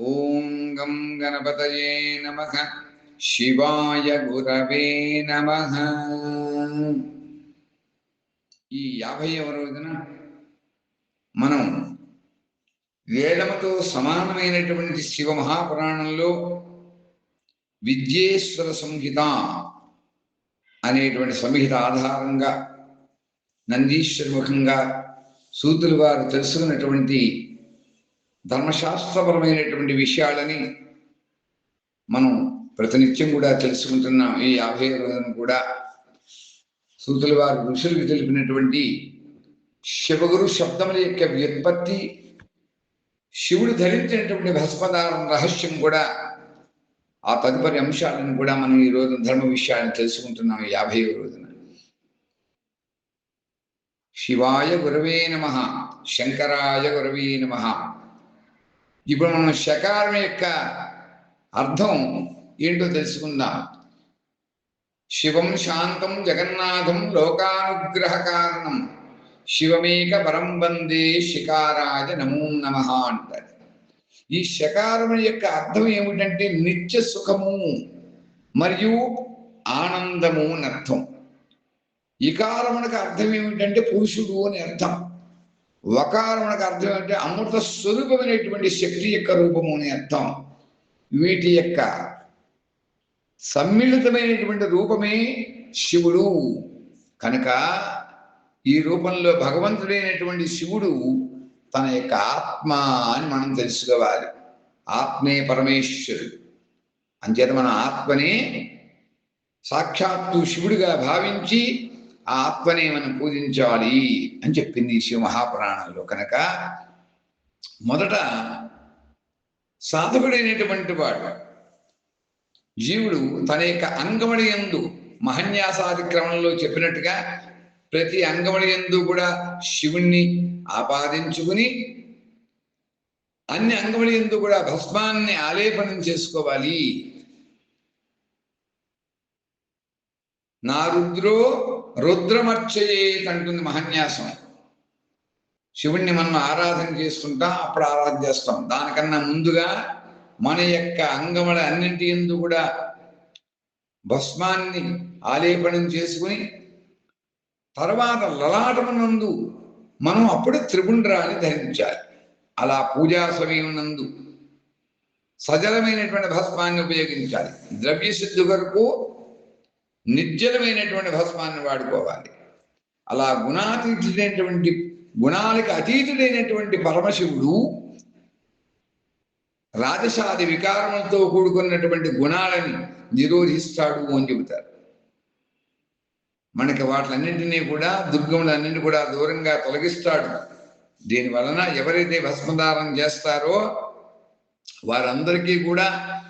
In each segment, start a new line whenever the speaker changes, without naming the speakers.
ఓం గం గణపతయే నమ. శివాయ గురవే నమ. ఈ యాభైవ రోజున మనం వేదముతో సమానమైనటువంటి శివ మహాపురాణంలో విద్యేశ్వర సంహిత అనేటువంటి సంహిత ఆధారంగా నందీశ్వర ముఖంగా సూతులు వారు తెలుసుకున్నటువంటి ధర్మశాస్త్రపరమైనటువంటి విషయాలని మనం ప్రతినిత్యం కూడా తెలుసుకుంటున్నాం ఈ యాభై రోజున కూడా సూతుల వారు ఋషులకు తెలిపినటువంటి శివగురు శబ్దముల యొక్క వ్యుత్పత్తి శివుడు ధరించినటువంటి భస్మదారం రహస్యం కూడా ఆ తదుపరి అంశాలను కూడా మనం ఈ రోజు ధర్మ విషయాలను తెలుసుకుంటున్నాం యాభై రోజున. శివాయ గురవే నమ శంకరాయ గురవే నమ. ఇప్పుడు మనం షకారం యొక్క అర్థం ఏంటో తెలుసుకుందాం. శివం శాంతం జగన్నాథం లోకానుగ్రహ కారణం. శివమేక పరం వందే శికారాజ నమో నమ అంటారు ఈ శకారం యొక్క అర్థం ఏమిటంటే నిత్య సుఖము మరియు ఆనందము అని అర్థం. ఇకారమునకు అర్థం ఏమిటంటే పురుషుడు అని అర్థం. వకారమునకు అర్థం ఏంటంటే అమృత స్వరూపమైనటువంటి శక్తి యొక్క రూపము అని అర్థం. వీటి యొక్క సమ్మిళితమైనటువంటి రూపమే శివుడు. కనుక ఈ రూపంలో భగవంతుడైనటువంటి శివుడు తన యొక్క ఆత్మ అని మనం తెలుసుకోవాలి. ఆత్మే పరమేశ్వరుడు. అంచేత మన ఆత్మనే సాక్షాత్తు శివుడిగా భావించి ఆ ఆత్మనే మనం పూజించాలి అని చెప్పింది శివ మహాపురాణంలో. కనుక మొదట సాధకుడైనటువంటి వాడు జీవుడు తన యొక్క అంగమడి ఎందు మహన్యాసాది క్రమంలో చెప్పినట్టుగా ప్రతి అంగమడి ఎందు కూడా శివుణ్ణి ఆపాదించుకుని అన్ని అంగమడి ఎందు కూడా భస్మాన్ని ఆలేపనం చేసుకోవాలి. నా రుద్రో రుద్రమర్చయేత్ అంటుంది మహన్యాసం. శివుణ్ణి మనం ఆరాధన చేసుకుంటాం అప్పుడు ఆరాధన చేస్తాం. దానికన్నా ముందుగా మన యొక్క అంగముల అన్నింటి ఎందు కూడా భస్మాన్ని ఆలేపనం చేసుకుని తర్వాత లలాటమునందు మనం అప్పుడు త్రిపుండ్రాన్ని ధరించాలి. అలా పూజా సమయం నందు సజలమైనటువంటి భస్మాన్ని ఉపయోగించాలి. ద్రవ్య సిద్ధి కొరకు నిర్జలమైనటువంటి భస్మాన్ని వాడుకోవాలి. అలా గుణాతీతుడైనటువంటి గుణాలకు అతీతుడైనటువంటి పరమశివుడు రాజసాది వికారములతో కూడుకున్నటువంటి గుణాలని నిరోధిస్తాడు అని చెబుతారు. మనకి వాటిలన్నింటినీ కూడా దుర్గములన్నింటినీ కూడా దూరంగా తొలగిస్తాడు. దీని వలన ఎవరైతే భస్మదానం చేస్తారో వారందరికీ కూడా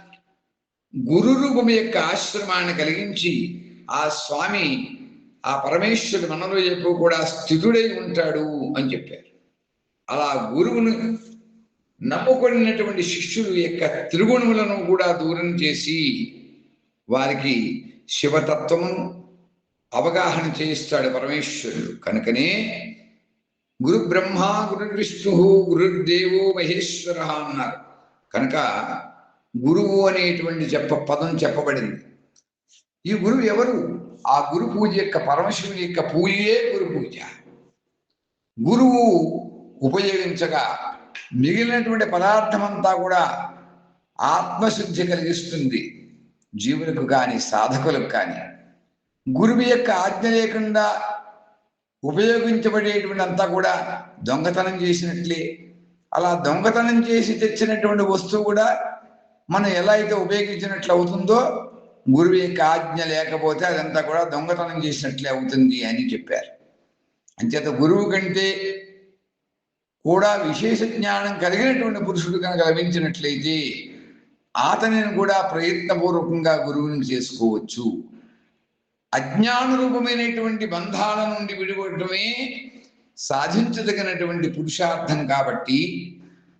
గురు రూపం యొక్క ఆశ్రమాన్ని కలిగించి ఆ స్వామి ఆ పరమేశ్వరుడు మనలో ఎప్పుడు కూడా స్థితుడై ఉంటాడు అని చెప్పారు. అలా గురువును నమ్ముకున్నటువంటి శిష్యులు యొక్క త్రిగుణములను కూడా దూరం చేసి వారికి శివతత్వము అవగాహన చేయిస్తాడు పరమేశ్వరుడు. కనుకనే గురు బ్రహ్మ గురు విష్ణు గురుదేవో మహేశ్వర అన్నారు. కనుక గురువు అనేటువంటి చెప్ప పదం చెప్పబడింది. ఈ గురువు ఎవరు? ఆ గురు పూజ యొక్క పరమశివుని యొక్క పూజయే గురు పూజ. గురువు ఉపయోగించగా మిగిలినటువంటి పదార్థమంతా కూడా ఆత్మశుద్ధి కలిగిస్తుంది. జీవులకు కానీ సాధకులకు కానీ గురువు యొక్క ఆజ్ఞ లేకుండా ఉపయోగించబడేటువంటి అంతా కూడా దొంగతనం చేసినట్లే. అలా దొంగతనం చేసి తెచ్చినటువంటి వస్తువు కూడా మనం ఎలా అయితే ఉపయోగించినట్లు అవుతుందో గురువు యొక్క ఆజ్ఞ లేకపోతే అదంతా కూడా దొంగతనం చేసినట్లే అవుతుంది అని చెప్పారు. అంచేత గురువు కంటే కూడా విశేష జ్ఞానం కలిగినటువంటి పురుషుడు కనుక లభించినట్లయితే అతనిని కూడా ప్రయత్నపూర్వకంగా గురువుని చేసుకోవచ్చు. అజ్ఞాన రూపమైనటువంటి బంధాల నుండి విడిపడటమే సాధించదగినటువంటి పురుషార్థం కాబట్టి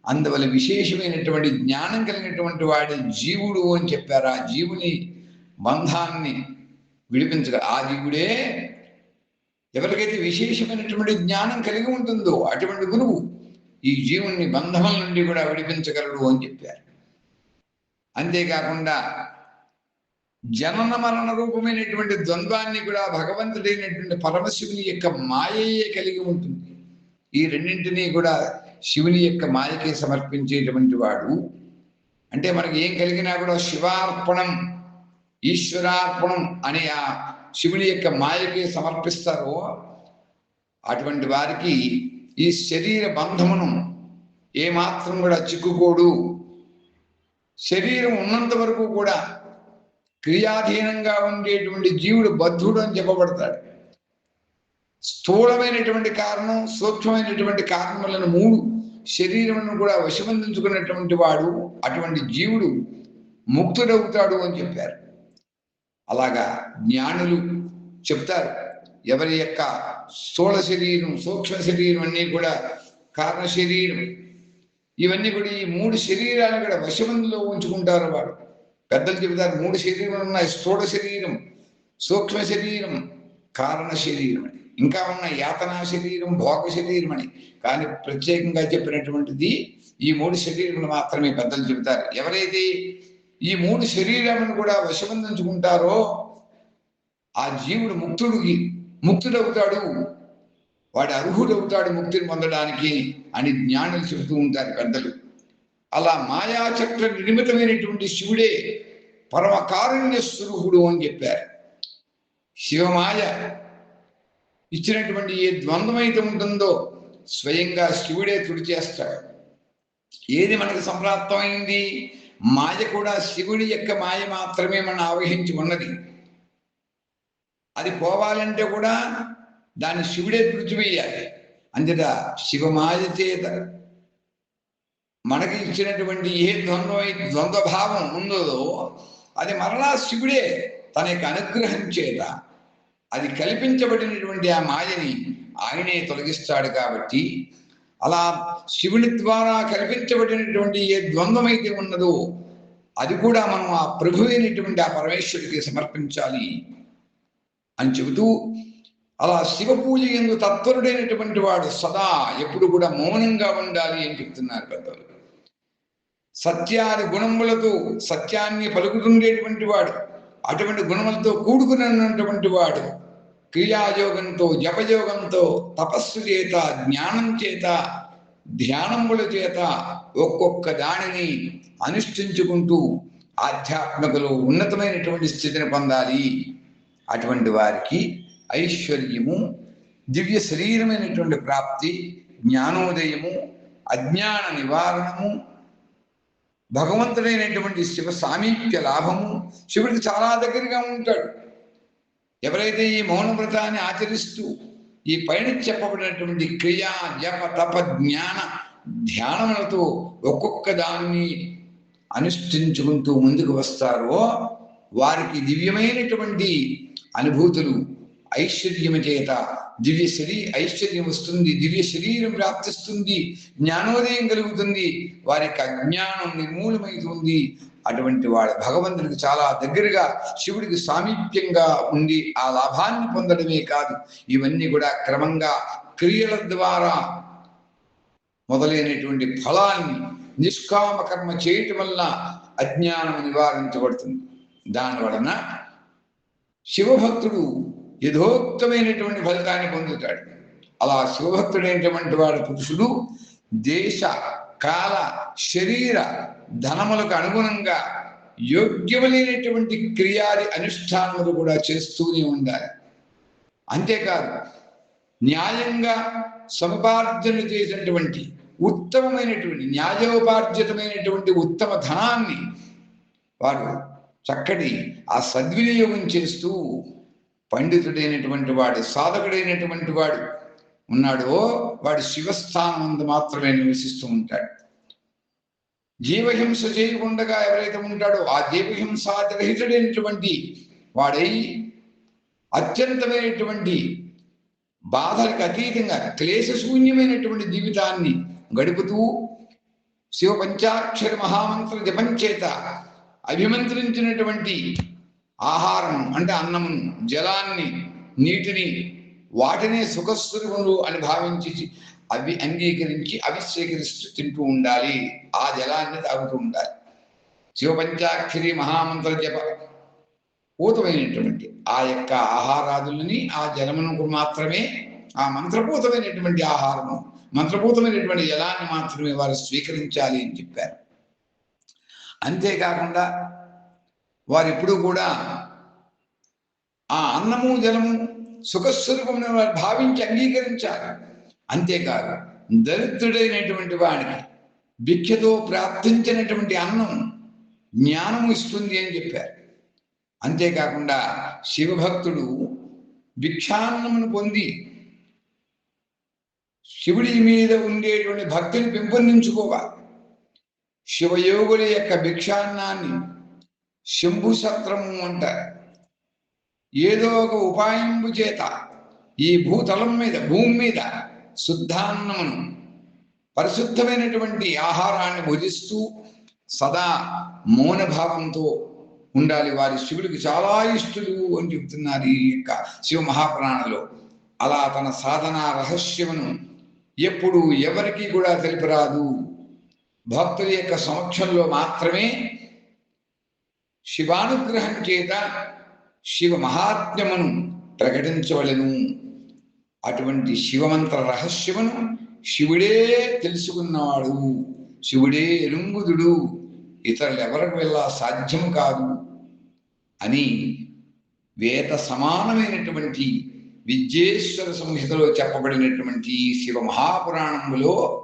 అందువల్ల విశేషమైనటువంటి జ్ఞానం కలిగినటువంటి వాడి జీవుడు అని చెప్పారు. ఆ జీవుని బంధాన్ని విడిపించగల ఆ జీవుడే ఎవరికైతే విశేషమైనటువంటి జ్ఞానం కలిగి ఉంటుందో అటువంటి గురువు ఈ జీవుని బంధముల నుండి కూడా విడిపించగలడు అని చెప్పారు. అంతేకాకుండా జనన మరణ రూపమైనటువంటి ద్వంద్వాన్ని కూడా భగవంతుడైనటువంటి పరమశివుని యొక్క మాయయే కలిగి ఉంటుంది. ఈ రెండింటినీ కూడా శివుని యొక్క మాయకే సమర్పించేటువంటి వాడు. అంటే మనకి ఏం కలిగినా కూడా శివార్పణం ఈశ్వరార్పణం అనే ఆ శివుని యొక్క మాయకి సమర్పిస్తారో అటువంటి వారికి ఈ శరీర బంధమును ఏమాత్రం కూడా చిక్కుకోడు. శరీరం ఉన్నంత వరకు కూడా క్రియాధీనంగా ఉండేటువంటి జీవుడు బద్ధుడు అని చెప్పబడతాడు. స్థూలమైనటువంటి కారణం సూక్ష్మమైనటువంటి కారణములను మూడు శరీరమును కూడా వశమందించుకున్నటువంటి వాడు అటువంటి జీవుడు ముక్తుడవుతాడు అని చెప్పారు. అలాగా జ్ఞానులు చెప్తారు ఎవరి యొక్క స్థూల శరీరం సూక్ష్మ శరీరం అన్నీ కూడా కారణ శరీరం. ఇవన్నీ కూడా ఈ మూడు శరీరాలు కూడా వశమందులో ఉంచుకుంటారు వాడు. పెద్దలు చెబుతారు మూడు శరీరం ఉన్నాయి. స్థూల శరీరం సూక్ష్మ శరీరం కారణ శరీరం అని. ఇంకా ఉన్న యాతనా శరీరం భోగ శరీరం అని. కానీ ప్రత్యేకంగా చెప్పినటువంటిది ఈ మూడు శరీరములు మాత్రమే పెద్దలు చెబుతారు. ఎవరైతే ఈ మూడు శరీరాలను కూడా వశబంధించుకుంటారో ఆ జీవుడు ముక్తుడికి ముక్తుడవుతాడు. వాడు అర్హుడవుతాడు ముక్తిని పొందడానికి అని జ్ఞానులు చెబుతూ ఉంటారు పెద్దలు. అలా మాయాచక్ర నిర్మితమైనటువంటి శివుడే పరమకారుణ్య స్వరూపుడు అని చెప్పారు. శివమాయ ఇచ్చినటువంటి ఏ ద్వంద్వమైతే ఉంటుందో స్వయంగా శివుడే తుడిచేస్తాడు. ఏది మనకు సంప్రాప్తమైంది? మాయ కూడా శివుడి యొక్క మాయ మాత్రమే మనం ఆవహించి ఉన్నది. అది పోవాలంటే కూడా దాన్ని శివుడే పృథివేయాలి అంతట శివమాయ చేత మనకి ఇచ్చినటువంటి ఏ ద్వంద్వ ద్వంద్వభావం ఉన్నదో ఉందో అది మరలా శివుడే తన యొక్క అనుగ్రహం చేత అది కల్పించబడినటువంటి ఆ మాయని ఆయనే తొలగిస్తాడు కాబట్టి అలా శివుని ద్వారా కల్పించబడినటువంటి ఏ ద్వంద్వమైతే ఉన్నదో అది కూడా మనం ఆ ప్రభు అయినటువంటి ఆ పరమేశ్వరికి సమర్పించాలి అని చెబుతూ అలా శివ పూజ ఎందు తత్వరుడైనటువంటి వాడు సదా ఎప్పుడు కూడా మౌనంగా ఉండాలి అని చెప్తున్నారు పెద్దలు. సత్యాది గుణములతో సత్యాన్ని పలుకుతుండేటువంటి వాడు అటువంటి గుణములతో కూడుకున్నటువంటి వాడు క్రియాయోగంతో జపయోగంతో తపస్సు చేత జ్ఞానం చేత ధ్యానముల చేత ఒక్కొక్క దానిని అనుష్ఠించుకుంటూ ఆధ్యాత్మికలో ఉన్నతమైనటువంటి స్థితిని పొందాలి. అటువంటి వారికి ఐశ్వర్యము దివ్య శరీరమైనటువంటి ప్రాప్తి జ్ఞానోదయము అజ్ఞాన నివారణము భగవంతుడైనటువంటి శివ సామీప్య లాభము. శివుడికి చాలా దగ్గరగా ఉంటాడు. ఎవరైతే ఈ మౌన వ్రతాన్ని ఆచరిస్తూ ఈ పైన చెప్పబడినటువంటి క్రియా జప తప జ్ఞాన ధ్యానములతో ఒక్కొక్క దాన్ని అనుష్ఠించుకుంటూ ముందుకు వస్తారో వారికి దివ్యమైనటువంటి అనుభూతులు ఐశ్వర్యము చేత దివ్య శరీ ఐశ్వర్యం వస్తుంది దివ్య శరీరం ప్రాప్తిస్తుంది జ్ఞానోదయం కలుగుతుంది వారికి అజ్ఞానం నిర్మూలమవుతుంది అటువంటి వాడు భగవంతునికి చాలా దగ్గరగా శివుడికి సామీప్యంగా ఉండి ఆ లాభాన్ని పొందడమే కాదు ఇవన్నీ కూడా క్రమంగా క్రియల ద్వారా మొదలైనటువంటి ఫలాన్ని నిష్కామ కర్మ చేయటం వల్ల అజ్ఞానం నివారించబడుతుంది. దాని వలన శివభక్తుడు యథోక్తమైనటువంటి ఫలితాన్ని పొందుతాడు. అలా శివభక్తుడైనటువంటి వాడు పురుషుడు దేశ కాల శరీర ధనములకు అనుగుణంగా యోగ్యములైనటువంటి క్రియాది అనుష్ఠానములు కూడా చేస్తూనే ఉండాలి. అంతేకాదు న్యాయంగా సముపార్జన చేసినటువంటి ఉత్తమమైనటువంటి న్యాయోపార్జితమైనటువంటి ఉత్తమ ధనాన్ని వారు చక్కటి ఆ సద్వినియోగం చేస్తూ పండితుడైనటువంటి వాడు సాధకుడైనటువంటి వాడు ఉన్నాడో వాడి శివస్థానం మాత్రమే నివసిస్తూ ఉంటాడు. జీవహింస చేయకుండా ఎవరైతే ఉంటాడో ఆ జీవహింసాతిరహితుడైనటువంటి వాడై అత్యంతమైనటువంటి బాధలకు అతీతంగా క్లేశ శూన్యమైనటువంటి జీవితాన్ని గడుపుతూ శివ పంచాక్షర మహామంత్ర జపం చేత అభిమంత్రించినటువంటి ఆహారం అంటే అన్నమును జలాన్ని నీటిని వాటినే సుఖస్వరూపములు అని భావించి అవి అంగీకరించి అవి స్వీకరిస్తూ తింటూ ఉండాలి. ఆ జలాన్ని తాగుతూ ఉండాలి. శివపంచాక్షరి మహామంత్ర జప పూతమైనటువంటి ఆ యొక్క ఆహారాదులని ఆ జలమునకు మాత్రమే ఆ మంత్రపూతమైనటువంటి ఆహారము మంత్రపూతమైనటువంటి జలాన్ని మాత్రమే వారు స్వీకరించాలి అని చెప్పారు. అంతేకాకుండా వారు ఎప్పుడూ కూడా ఆ అన్నము జలము సుఖస్వరూపం వారు భావించి అంగీకరించాలి అంతేకాదు దరిద్రుడైనటువంటి వాడికి భిక్షతో ప్రార్థించినటువంటి అన్నం జ్ఞానము ఇస్తుంది అని చెప్పారు. అంతేకాకుండా శివభక్తుడు భిక్షాన్నమును పొంది శివుడి మీద ఉండేటువంటి భక్తిని పెంపొందించుకోవాలి. శివయోగుల యొక్క భిక్షాన్నాన్ని శంభు సత్రము అంటారు. ఏదో ఒక ఉపాయంబు చేత ఈ భూతలం మీద భూమి మీద శుద్ధాన్నమును పరిశుద్ధమైనటువంటి ఆహారాన్ని భుజిస్తూ సదా మౌనభావంతో ఉండాలి. వారి శివుడికి చాలా ఇష్టలు అని చెప్తున్నారు ఈ యొక్క శివ మహాప్రాణలో. అలా తన సాధన రహస్యమును ఎప్పుడు ఎవరికి కూడా తెలిపరాదు భక్తుల యొక్క సమక్షంలో మాత్రమే శివానుగ్రహం చేత శివ మహాత్మ్యమును ప్రకటించవలను. అటువంటి శివమంత్ర రహస్యమును శివుడే తెలుసుకున్నవాడు శివుడే ఎరుంగుదుడు ఇతరులు ఎవరికి వెళ్ళా సాధ్యము కాదు అని వేద సమానమైనటువంటి విద్యేశ్వర సంహితలో చెప్పబడినటువంటి శివ మహాపురాణములో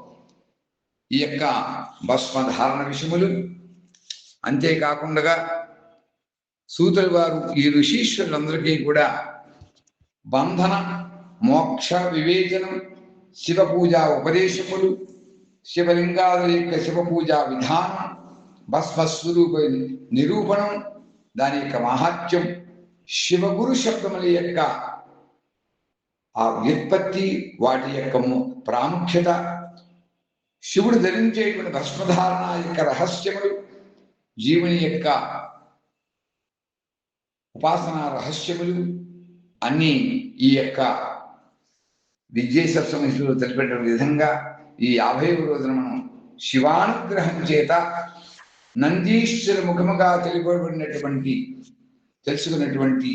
ఈ యొక్క భస్మధారణ విషయములు. అంతేకాకుండా సూతుల వారు ఈ ఋషీశ్వరులందరికీ కూడా బంధన మోక్ష వివేచనం శివ పూజా ఉపదేశములు శివలింగాల యొక్క శివ పూజా విధానం భస్మస్వరూప నిరూపణం దాని యొక్క మహాత్యం శివగురు శబ్దముల యొక్క ఆ వ్యుత్పత్తి వాటి యొక్క ప్రాముఖ్యత శివుడు ధరించేటువంటి భస్మధారణ యొక్క రహస్యములు జీవుని యొక్క ఉపాసనా రహస్యములు అన్నీ ఈ యొక్క విద్యేశ్వర సంహితలో తెలిపేట విధంగా ఈ యాభై రోజున మనం శివానుగ్రహం చేత నందీశ్వర ముఖముగా తెలియబడినటువంటి తెలుసుకున్నటువంటి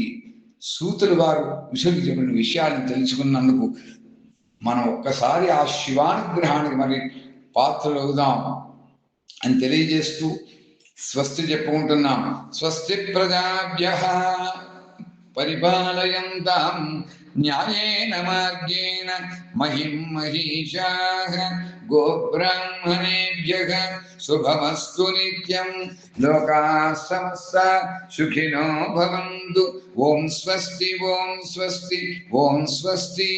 సూతులు వారు విషయం విషయాన్ని విషయాలను తెలుసుకున్నందుకు మనం ఒక్కసారి ఆ శివానుగ్రహానికి మరి పాత్రలు అవుదాం అని తెలియజేస్తూ స్వస్తి చెప్పుకుంటున్నాం స్వస్తి ప్రజాభ్య పరిపాలయంతాం న్యాయేన మార్గేణ మహిం మహిషా గోబ్రాహ్మణేభ్య శుభమస్తు నిత్యం లోకా సమస్త సుఖినో భవంతు ఓం స్వస్తి ఓం స్వస్తి ఓం స్వస్తి